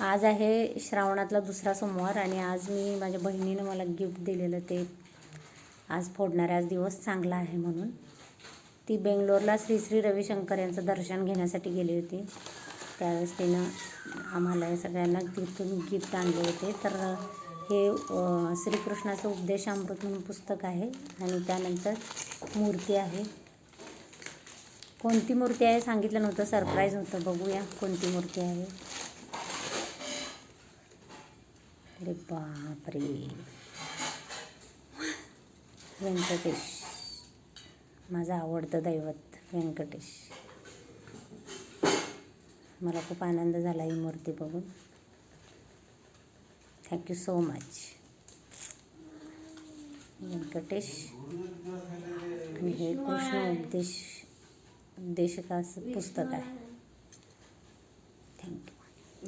आज आहे श्रावणातला दुसरा सोमवार आणि आज मी माझ्या बहिणीनं मला गिफ्ट दिलेलं ते आज फोडणारे आज दिवस चांगला आहे म्हणून. ती बेंगलोरला श्री श्री रविशंकर यांचं दर्शन घेण्यासाठी गेली होती. त्यावेळेस तिनं आम्हाला या सगळ्यांना तिथून गिफ्ट आणले होते. तर हे श्रीकृष्णाचं उपदेशामृत म्हणून पुस्तक आहे आणि त्यानंतर मूर्ती आहे. कोणती मूर्ती आहे सांगितलं नव्हतं. सरप्राईज होतं. बघूया कोणती मूर्ती आहे. अरे बापरे. व्यंकटेश. माझं आवडतं दैवत व्यंकटेश. मला खूप आनंद झाला ही मूर्ती बघून. थँक्यू सो मच व्यंकटेश आणि हे कृष्ण उपदेश उपदेशकाचं पुस्तक आहे.